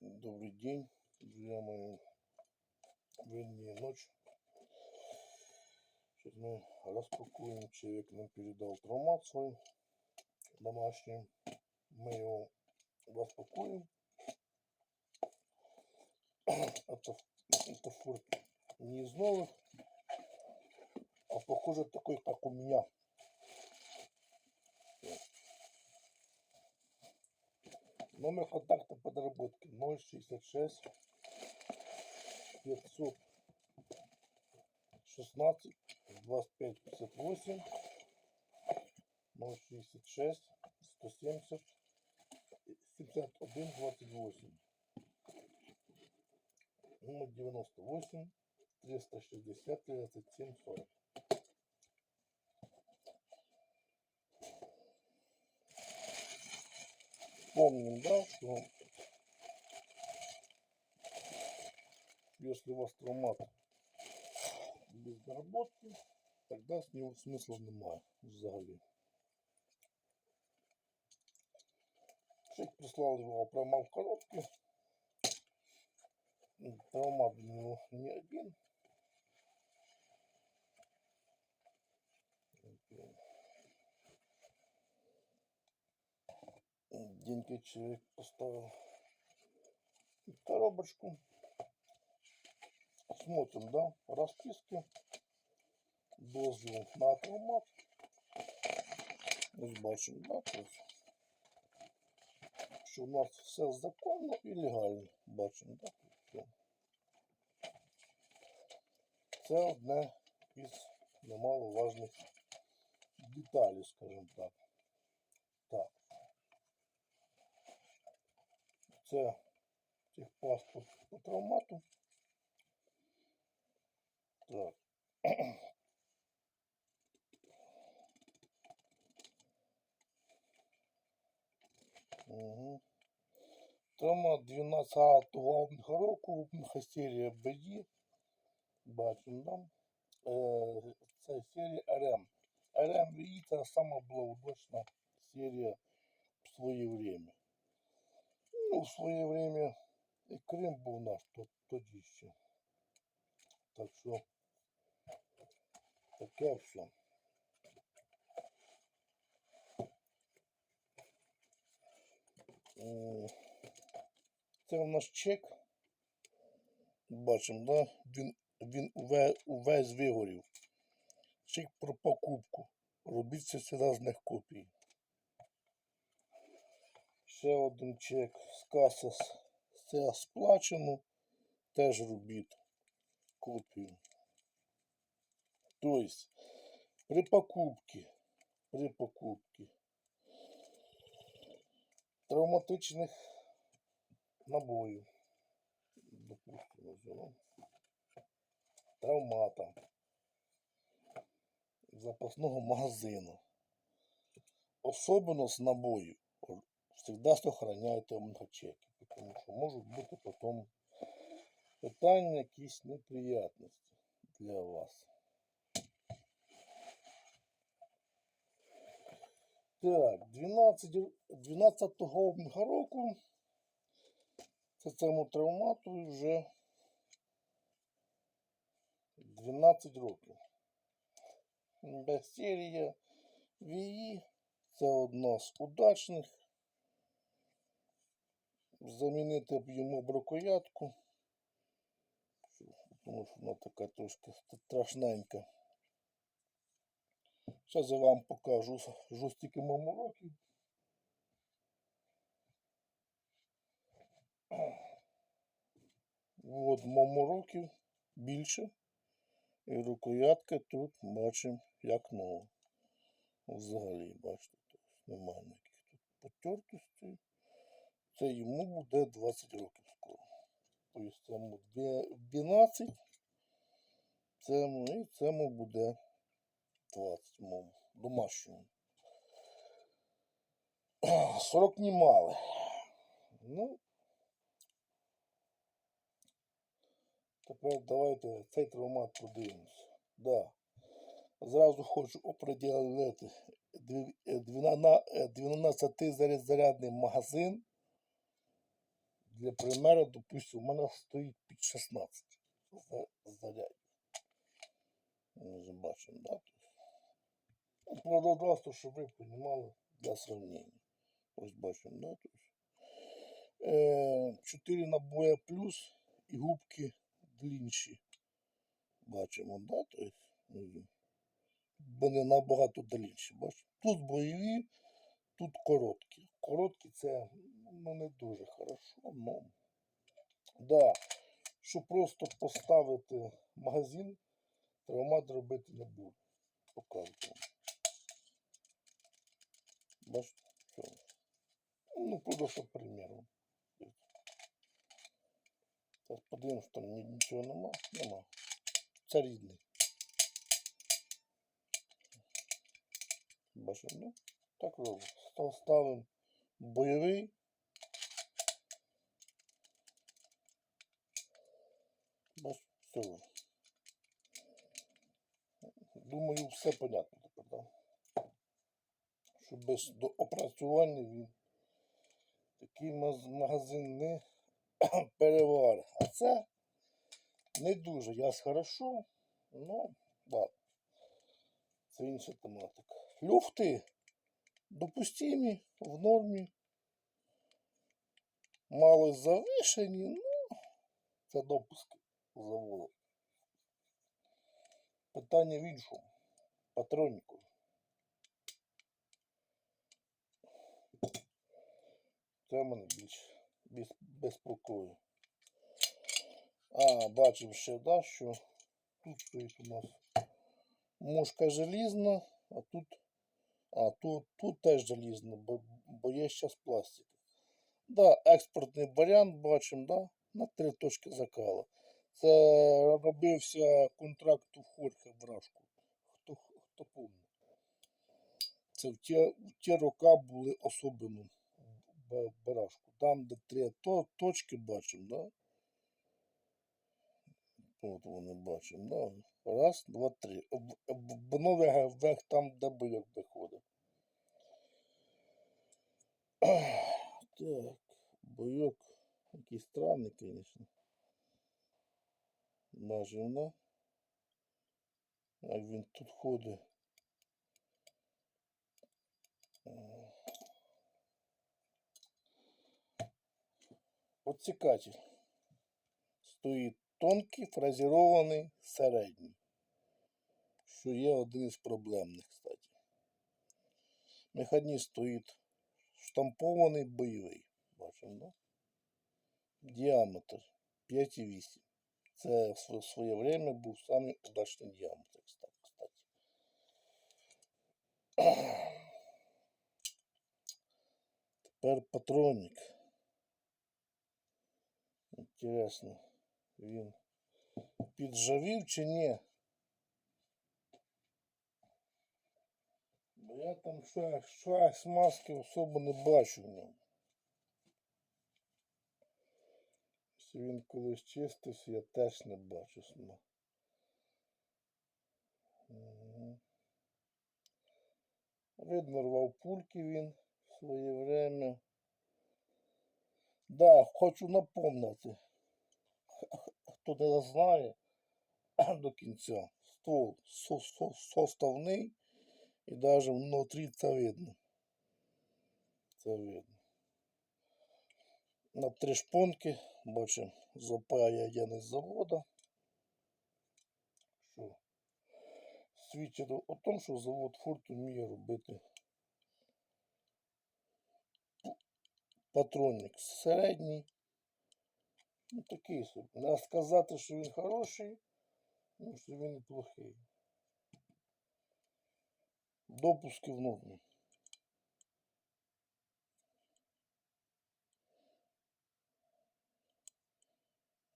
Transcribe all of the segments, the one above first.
Добрый день, друзья мои. Вернее, ночь. Сейчас мы распакуем. Человек нам передал травмат свой домашний. Мы его распакуем. Это, это фурт не из новых, а похоже такой, как у меня. Номер контакта подработки 066 500 16 25 58 066 170 71 28 номер 98 360 37 40 Помним, да, что если у вас травмат без доработки, тогда з нього смисла немає взагалі. Чек прислал его прямо в коробке. Травмат у него не один. Деньги человек поставил коробочку. Смотрим, да, расписки. Дозвіл на автомат. Ось бачимо, да, тут. Що у нас все законно і легально. Бачимо, да. Це одне із немаловажних деталей, скажімо так. Так. Це техпаспорт по травмату. Так. Угу. Травма 12-го року, серія BD. Бачимо, да? Е, Це серія. RM VI це сама була удачна серія в своє время. Ну, в своє время і Крим був наш то- тоді ще. Так що таке все. Це у нас чек. Бачимо, да? Він, він уве, увесь вигорів. Чек про покупку. Робіть це з різних копій. Ще один чек з каси с- це сплачено. Теж робіть копію. Тобто, при покупці, при покупці травматичних набоїв, допустимо, взяла, травмата, запасного магазину, особливо набоїв, завжди сохраняйте в чеки, тому що можуть бути потім питання, якісь неприятності для вас. Так, 12, 12 року це цьому травмату вже 12 років. Серія VI це одна з удачних. Замінити б йому бракоятку, тому що вона така трошки страшненька. Зараз я вам покажу жорсткі мамороки. От мамороків більше. І рукоятка тут бачимо як нова. Взагалі, бачите, тут немає ніяких тут потертостей. Це йому буде 20 років скоро. Тобто цьому 12, цьому і цьому буде 20 моєму домашньому. Срок немалий. Ну, тепер давайте цей травмат подивимось. Да. Зразу хочу оприділити 12 зарядний магазин Для примеру, допустим, у мене стоїть під 16 за- зарядів. Ми бачимо, да? Ну, щоб ви розуміли для сравнення. Ось бачимо, да? Е, 4 набоя плюс і губки длінші. Бачимо, да? Тобто, вони набагато длінші. Бачите? Тут бойові, тут короткі. Короткі це ну, не дуже хорошо, но да, щоб просто поставити магазин, травмат робити не буду. Покажу. Бачите? Ну, просто примерно. Зараз подивимось, там нічого нема. Нема. Це рідний. Бачимо, ну? Так робимо. Ставимо бойовий. Все. Думаю, все понятно тепер, да? Що без доопрацювання він такий магазин не переварить. А це не дуже. Яс хорошо, ну, да. Це інша тематика. Люфти допустимі, в нормі. Мало завишені, ну, це допуски заводу. Питання в іншому. Патроніку. Це мене більш без, безпокою. А, бачимо ще, да, що тут стоїть у нас мушка желізна, а тут. А, тут, тут теж желізна, бо, бо є зараз пластик. Да, експортний варіант бачимо, да, на три точки закала. Це робився контракт у Хорхе Брашку. Хто, хто помне. Це в ті, в ті роки були особливо Брашку. Там, де три то, точки бачимо, да? От вони бачимо, да? Раз, два, три. Новий вверх там, де бойок виходить. Так, бойок. Який странний, звісно. Да? Як він тут ходить. Отсікатель. Стоїть тонкий, фразірований, середній. Що є один із проблемних, кстати. Механізм стоїть штампований бойовий. Бачимо, да? Діаметр 5,8. Це в св- своє время був самий удачний діаметр, кстати. Тепер патронник. Інтересно, він піджавів чи ні? Бо я там щось маски особо не бачу в ньому. Якщо він колись чистився, я теж не бачу сма. Мгм. Видно, рвав пульки він в своє время. Да, хочу напомнити, хто не знає до кінця. Ствол со- со- составний і навіть внутрі це видно. Це видно. На три шпонки бачимо запаяний з завода. Що свідчить о тому, що завод Форт вміє робити патронник середній. Ну такий собі. Не сказати, що він хороший, ну що він і плохий. Допуски в нормі.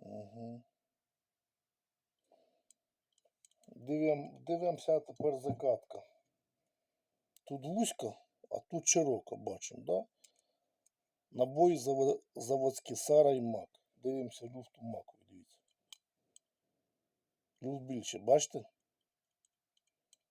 Угу. Дивим, дивимося тепер закатка. Тут вузько, а тут широко бачимо, да? Набої заводські Сара і Мак. Дивимося люфт у Маку, дивіться. Люфт більше, бачите?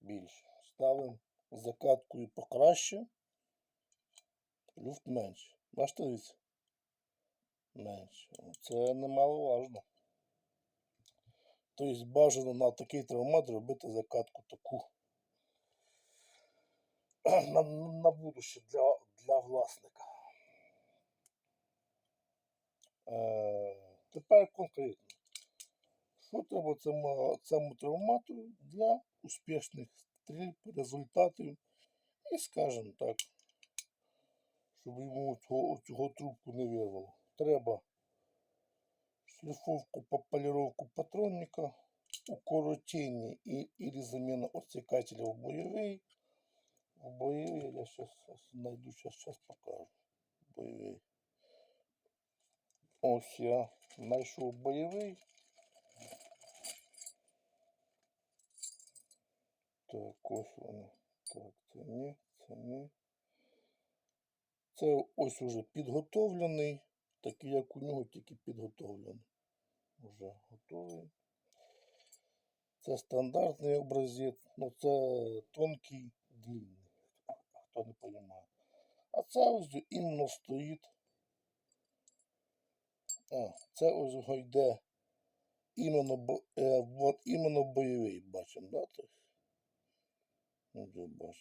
Більше. Ставимо закаткою покраще. Люфт менше. Бачите, дивіться? Менше. Це немаловажно. Тобто бажано на такий травмат робити закатку таку. На, на будуще для, для власника. Е, тепер конкретно. Що треба цьому, цьому травмату для успішних стрільб, результатів і, скажімо так, щоб йому цього, цього трубку не вирвало. Треба шліфовку по полировку патронника, укоротение и, или замена отсекателя в боевой. В боевой я сейчас найду, сейчас, сейчас покажу. Боевой. Ось я знайшов бойовий. Так, ось воно. Так, це ні, це ні. Це ось уже підготовлений, такий як у нього, тільки підготовлений. Уже готовий. Це стандартний образець, ну це тонкий, длинний, хто не розуміє. А це ось іменно стоїть. А, це ось йде іменно, е, от іменно бойовий, бачимо, да? Тобто.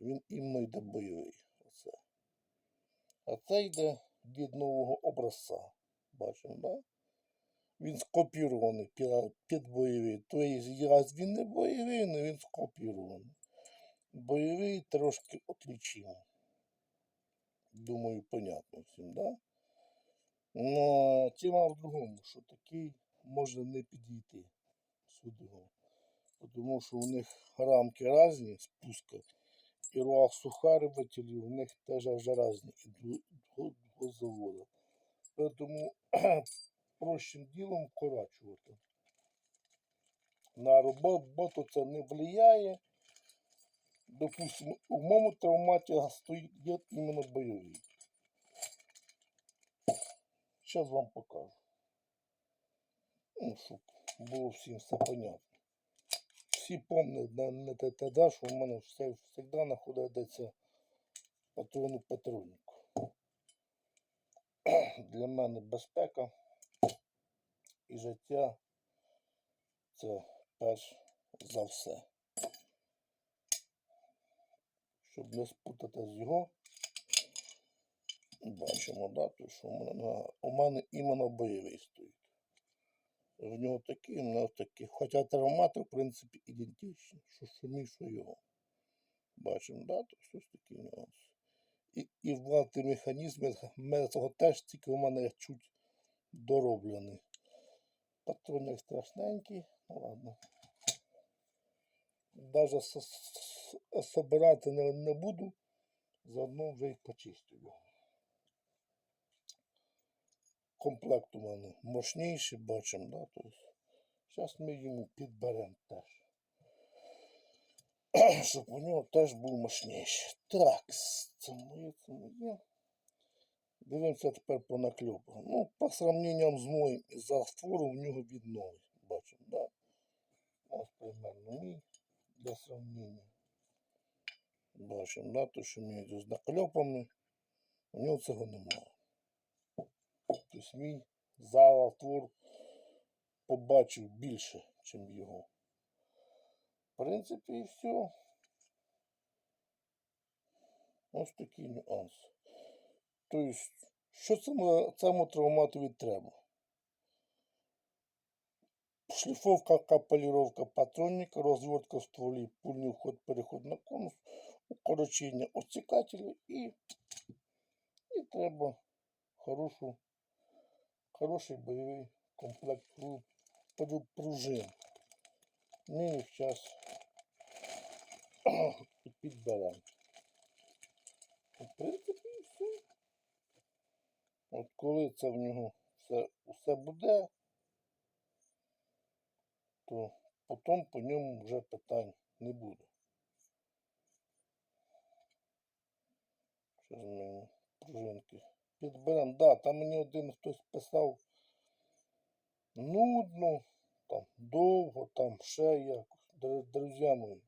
Він іменно йде бойовий. Оце. А це йде від нового образця. Бачимо, да? Він скопірований під, бойовий. Тобто, раз він не бойовий, але він скопірований. Бойовий трошки отлічимо. Думаю, понятно всім, да? Но тема в другому, що такий може не підійти сюди. Тому що у них рамки різні, спуска. І руах сухарювателів у них теж різні заводу. Тому простим ділом вкорачувати. На роботу це не впливає. Допустимо, у моєму травматі стоїть іменно бойовий. Зараз вам покажу. Ну, щоб було всім все понятно. Всі пам'ятають що в мене все, завжди знаходиться патрону патроннику. Для мене безпека і життя це перш за все. Щоб не спутати з його, бачимо, да, то, що у мене, у мене іменно бойовий стоїть. В нього такий, в нього такий. Хоча травмати, в принципі, ідентичні. Що мій, що його. Бачимо, да? то щось такий нюанс. І, і власне механізми мене цього теж тільки у мене чуть дороблений. Патронник страшненький, ну ладно. Даже собирати не, не буду, заодно вже й почистю його. Комплект у мене мощніший, бачимо, да? Тобто, зараз ми йому підберемо теж. Щоб у нього теж був мощніший. Так, це моє, це моє. Дивимося тепер по накльопу. Ну, по сравненням з моїм за створом в нього від новий. Бачимо, да? Ось примерно мій для сравнення. Бачимо, да? То, що мій з накльопами, у нього цього немає. Тобто мій затвор побачив більше, ніж його. В принципі, і все. Ось такий нюанс. Тобто, що цьому, цьому травматові треба? Шліфовка, капаліровка патронника, розвертка в стволі, пульний вход, переход на конус, укорочення отсікателя і, і треба хорошу, хороший бойовий комплект пру- пру- пружин. Ми їх зараз підберемо. В принципі, все. От коли це в нього все, все буде, то потім по ньому вже питань не буде. Зараз ми йому пружинки підберемо. Да, там мені один хтось писав нудно, там довго, там ще якось. Друзі мої.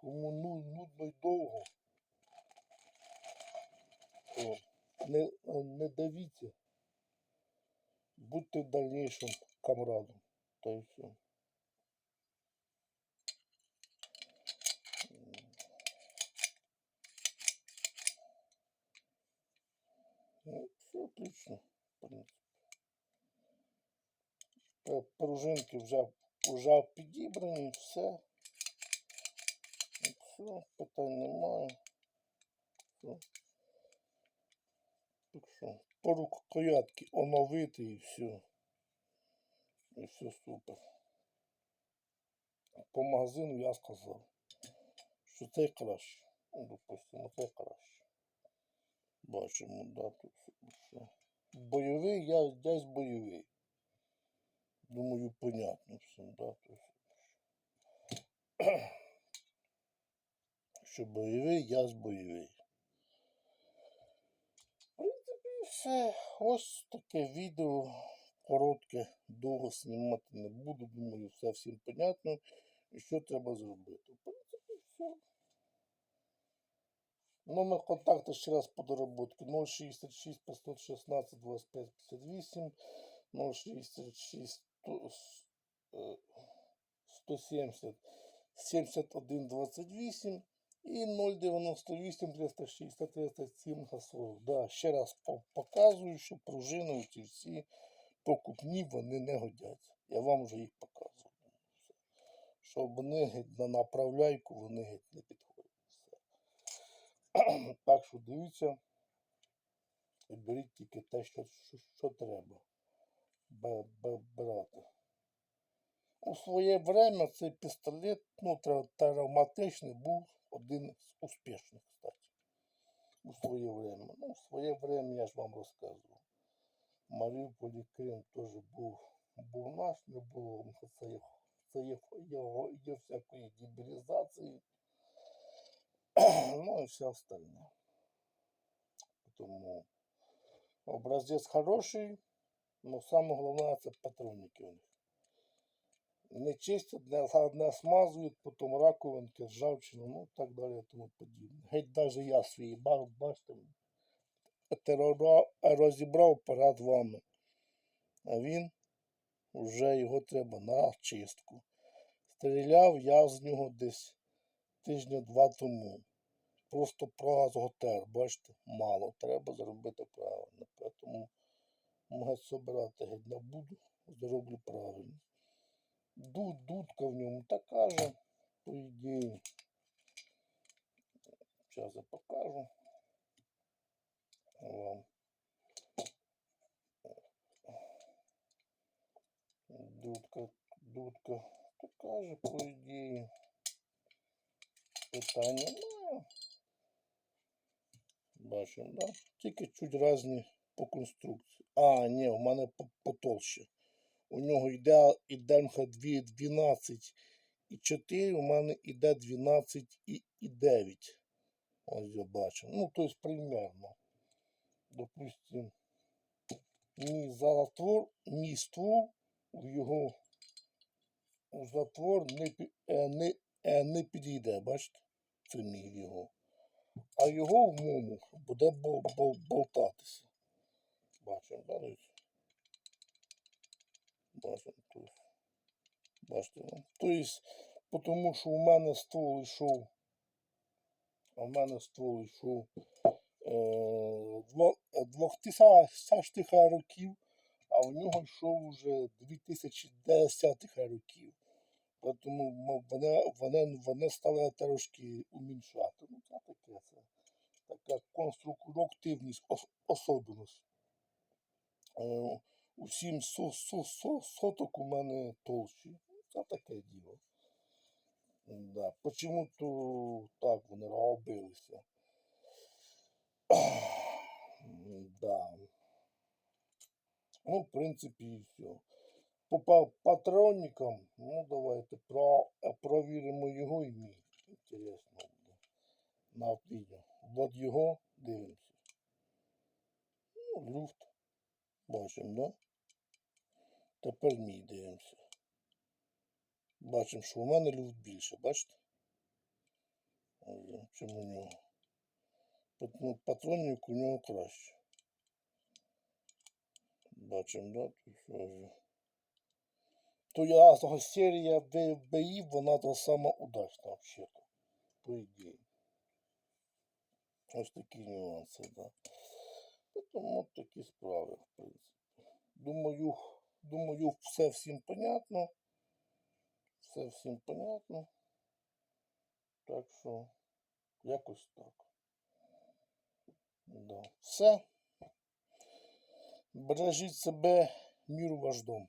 Кому ну, нудно і довго, то не, не дивіться Будьте в дальнейшем камрадом. Та й все. Ну, все отлично, в принципі. Е, Пружинки вже, вже підібрані, все. Все, питань немає. Все. Так що, по рукоятки оновити і все. І все супер. По магазину я сказав, що цей краще. Ну, допустимо, цей краще. Бачимо, да, тут все. Бойовий, я десь бойовий. Думаю, понятно всім, да, есть, що бойовий, я з бойовий. В принципі, все. Ось таке відео. Коротке, довго знімати не буду. Думаю, все всім понятно. І що треба зробити. В принципі, все. Номер контакту ще раз по доработки 066 516 25 58 066 100, е, 170 71 28 і 098 360 307 40. Да, ще раз показую, що пружини ці всі покупні вони не годяться. Я вам вже їх показував. Все. Що вони геть на направляйку, вони геть не підходять. Все. Так що дивіться і беріть тільки те, що, що, що треба брати. У своє время цей пістолет, ну, травматичний, був один з успішних, кстати. У своє время. Ну, у своє время я ж вам розказував. Маріуполі Крим теж був, був наш, не було це, це є, його, є всякої дебілізації. ну і все остальне. Тому образець хороший, саме головне це патронники у них. Не чистять, не, смазують, потім раковинки, ржавчину, ну так далі тому подібне. Геть навіть я свій бак, бачите, розібрав перед вами. А він вже його треба на чистку. Стріляв я з нього десь тижня два тому. Просто прозготер, бачите, мало. Треба зробити правильно. Тому магазин собирати геть не буду, зроблю правильно. Дуд, дудка в ньому така же, по ідеї. Зараз я покажу вам. Дудка, дудка така же, по ідеї. Питання немає. Бачимо, да? Тільки чуть різні по конструкції. А, ні, у мене по- потолще. У нього йде, МХ 12 і 4, у мене йде 12 і, і 9. Ось я бачу. Ну, тобто примерно. Допустим, мій затвор, мій ствол в його затвор не, е, не, е, не підійде, бачите? Це мій його. А його в моєму буде бол, бол, болтатися. Бачимо, да, дивіться? Тут. Бачите, ну? Тобто, тому що у мене ствол йшов, в мене ствол йшов е, дво- е, 2000 років, а у нього йшов уже 2010 років. Тому вони, вони, вони стали трошки уміншати. Ну, це таке, це така конструктивність, ос- особливість. Е, у сім со, со, со, соток у мене толщі. Це таке діло. Да. Почему то так вони робилися? да. Ну, в принципі, і все. По патронникам, ну давайте про, провіримо його і мій. Інтересно буде. На відео. От його дивимося. Ну, люфт. Бачимо, да? Тепер мій дивимося. Бачимо, що у мене люфт більше, бачите? Ось, Чим у нього. Ну, патронник у нього краще. Бачимо, да? То, я серія ВБІ, вона то сама удачна взагалі. По ідеї. Ось такі нюанси, да. Тому такі справи, в принципі. Думаю, думаю, все всім понятно. Все всім понятно. Так що, якось так. Да. Все. Бережіть себе, міру ваш дом.